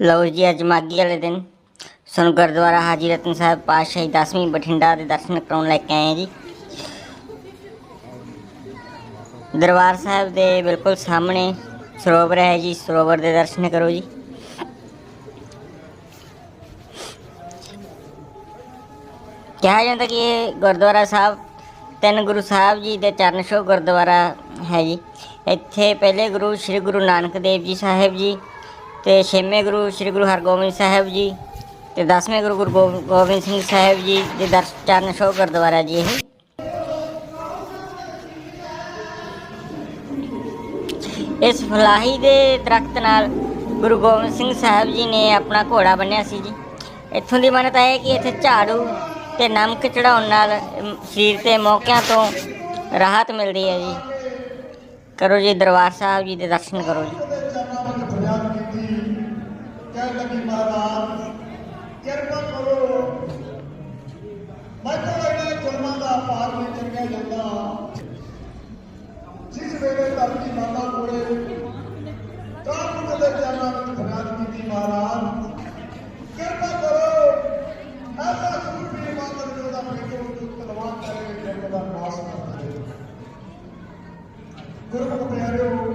ਲਓ ਜੀ, ਅੱਜ ਮਾਗੀ ਵਾਲੇ ਦਿਨ। ਸਾਨੂੰ ਗੁਰਦੁਆਰਾ ਹਾਜੀ ਰਤਨ ਸਾਹਿਬ ਪਾਤਸ਼ਾਹੀ 10ਵੀਂ ਬਠਿੰਡਾ ਦੇ ਦਰਸ਼ਨ ਕਰਾਉਣ ਲੈ ਕੇ ਆਏ ਹਾਂ ਜੀ। ਦਰਬਾਰ ਸਾਹਿਬ ਦੇ ਬਿਲਕੁਲ ਸਾਹਮਣੇ ਸਰੋਵਰ ਹੈ ਜੀ, ਸਰੋਵਰ ਦੇ ਦਰਸ਼ਨ ਕਰੋ ਜੀ। ਕਿਹਾ ਜਾਂਦਾ ਕਿ ਇਹ ਗੁਰਦੁਆਰਾ ਸਾਹਿਬ, ਤਿੰਨ ਗੁਰੂ ਸਾਹਿਬ ਜੀ ਦੇ ਚਰਨ ਛੋਹ ਗੁਰਦੁਆਰਾ ਹੈ ਜੀ। ਇੱਥੇ ਪਹਿਲੇ ਗੁਰੂ ਸ੍ਰੀ ਗੁਰੂ ਨਾਨਕ ਦੇਵ ਜੀ ਸਾਹਿਬ ਜੀ ਤੇ ਛੇਵੇਂ ਗੁਰੂ ਸ੍ਰੀ ਗੁਰੂ ਹਰਗੋਬਿੰਦ ਸਾਹਿਬ ਜੀ ਤੇ ਦਸਵੇਂ ਗੁਰੂ ਗੁਰੂ ਗੋਬਿ- ਗੋਬਿੰਦ ਸਿੰਘ ਸਾਹਿਬ ਜੀ ਦੇ ਦਰਸ਼ ਚਰਨ ਛੋਹ ਗੁਰਦੁਆਰਾ ਜੀ ਇਹ। ਇਸ ਫਲਾਹੀ ਦੇ ਦਰਖਤ ਨਾਲ ਗੁਰੂ ਗੋਬਿੰਦ ਸਿੰਘ ਸਾਹਿਬ ਜੀ ਨੇ ਆਪਣਾ ਘੋੜਾ ਬੰਨਿਆ ਸੀ ਜੀ। ਇੱਥੋਂ ਦੀ ਮਾਨਤਾ ਹੈ ਕਿ ਇੱਥੇ ਝਾੜੂ ਤੇ ਨਮਕ ਚੜਾਉਣ ਨਾਲ ਸਰੀਰ ਤੇ ਮੌਕਿਆਂ ਤੋਂ ਰਾਹਤ ਮਿਲਦੀ ਹੈ ਜੀ। ਕਰੋ ਜੀ ਦਰਬਾਰ ਸਾਹਿਬ ਜੀ ਦੇ ਦਰਸ਼ਨ ਕਰੋ ਜੀ। ਫਰਿਆਦ ਕਹਿ ਲੱਗੀ ਮਹਾਰਾਜ ਕਿਰਪਾ ਕਰੋ ਮੈਂ ਤਾਂ ਇਹਨੇ ਜਨਮਾਂ ਦਾ ਪਾਰ ਨਹੀਂ ਚੰਗਾ ਜਾਂਦਾ ਜਿਸ ਵੇਲੇ ਧਰਤੀ ਮਾਤਾ ਕੋਲੇ ਕਾਨੂੰਨ ਦੇ ਚਰਨਾਂ ਵਿੱਚ ਫਰਿਆਦ ਕੀਤੀ ਮਹਾਰਾਜ ਕਿਰਪਾ ਕਰੋ ਐਸਾ ਸਰੂਪ ਮਾਤਾ ਦੇ ਦਾ ਆਪਣੇ ਕੋਲ ਤਲਵਾਰ ਕਰੇ ਜਨਮ ਦਾ ਨਾਸ ਕਰ ਦੇ ਗੁਰਮੁਖ ਪਿਆਰਿਓ